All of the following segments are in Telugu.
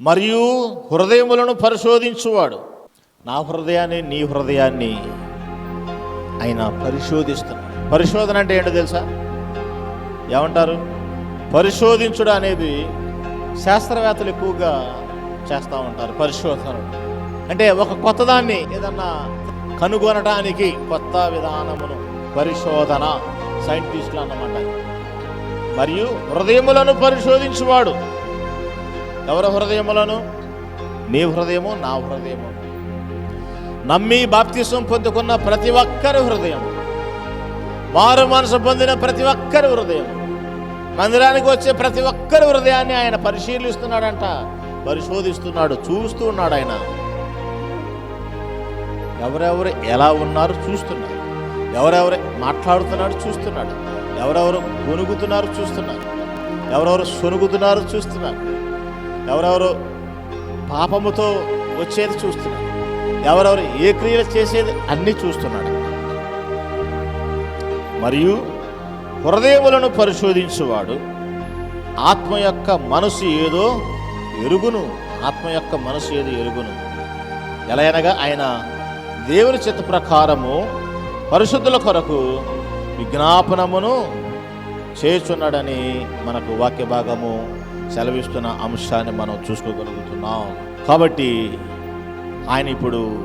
మరియు హృదయములను పరిశోధించువాడు. నా హృదయాన్ని నీ హృదయాన్ని ఆయన పరిశోధిస్తున్నాడు. పరిశోధన అంటే ఏంటో తెలుసా? ఏమంటారు? పరిశోధించుడు అనేది శాస్త్రవేత్తలు ఎక్కువగా చేస్తూ ఉంటారు పరిశోధన అంటే ఒక కొత్తదాన్ని ఏదన్నా కనుగొనడానికి కొత్త విధానమును పరిశోధన సైంటిస్టులు అన్నమాట. మరియు హృదయములను పరిశోధించువాడు. ఎవరి హృదయములను? నీ హృదయము నా హృదయము. నమ్మి బాప్తిసం పొందుకున్న ప్రతి ఒక్కరి హృదయం మారు మనసు పొందిన ప్రతి ఒక్కరి హృదయం మందిరానికి వచ్చే ప్రతి ఒక్కరి హృదయాన్ని ఆయన పరిశీలిస్తున్నాడంట పరిశోధిస్తున్నాడు చూస్తూ ఉన్నాడు ఆయన. ఎవరెవరు ఎలా ఉన్నారు చూస్తున్నాడు ఎవరెవరు మాట్లాడుతున్నాడు చూస్తున్నాడు ఎవరెవరు గొనుగుతున్నారు చూస్తున్నారు. ఎవరెవరు సొనుగుతున్నారు చూస్తున్నారు. ఎవరెవరు పాపముతో వచ్చేది చూస్తున్నాడు. ఎవరెవరు ఏ క్రియలు చేసేది అన్నీ చూస్తున్నాడు. మరియు హృదయములను పరిశోధించువాడు ఆత్మ యొక్క మనసు ఏదో ఎరుగును ఆత్మ యొక్క మనసు ఏదో ఎరుగును. ఎలాగనగా ఆయన దేవుని చిత్త ప్రకారము పరిశుద్ధుల కొరకు విజ్ఞాపనమును చేస్తున్నాడని మనకు వాక్య భాగము సెలవిస్తున్న అంశాన్ని మనం చూసుకోగలుగుతున్నాం. కాబట్టి ఆయన ఇప్పుడు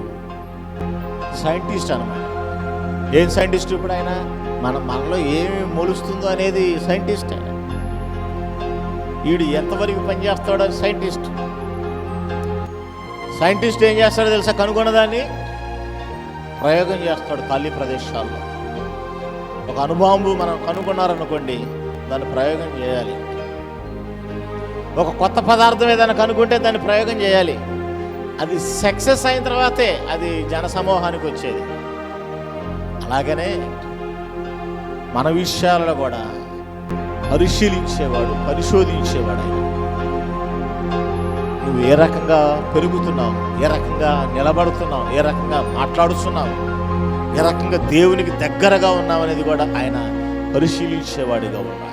సైంటిస్ట్ అనమాట ఏం సైంటిస్ట్ ఇప్పుడు ఆయన? మన మనలో ఏమి మొలుస్తుందో అనేది సైంటిస్ట్. వీడు ఎంతవరకు పనిచేస్తాడో అది సైంటిస్ట్. సైంటిస్ట్ ఏం చేస్తాడో తెలుసా కనుగొన్నదాన్ని? ప్రయోగం చేస్తాడు ఖాళీ ప్రదేశాల్లో. ఒక అనుభవం మనం కనుగొన్నారనుకోండి దాన్ని ప్రయోగం చేయాలి. ఒక కొత్త పదార్థం ఏదైనా కనుక్కుంటే దాన్ని ప్రయోగం చేయాలి. అది సక్సెస్ అయిన తర్వాతే అది జనసమూహానికి వచ్చేది. అలాగనే మన విషయాలలో కూడా పరిశీలించేవాడు పరిశోధించేవాడు నువ్వు ఏ రకంగా పెరుగుతున్నావు ఏ రకంగా నిలబడుతున్నావు ఏ రకంగా మాట్లాడుతున్నావు ఏ రకంగా దేవునికి దగ్గరగా ఉన్నావు అనేది కూడా ఆయన పరిశీలించేవాడిగా ఉన్నాడు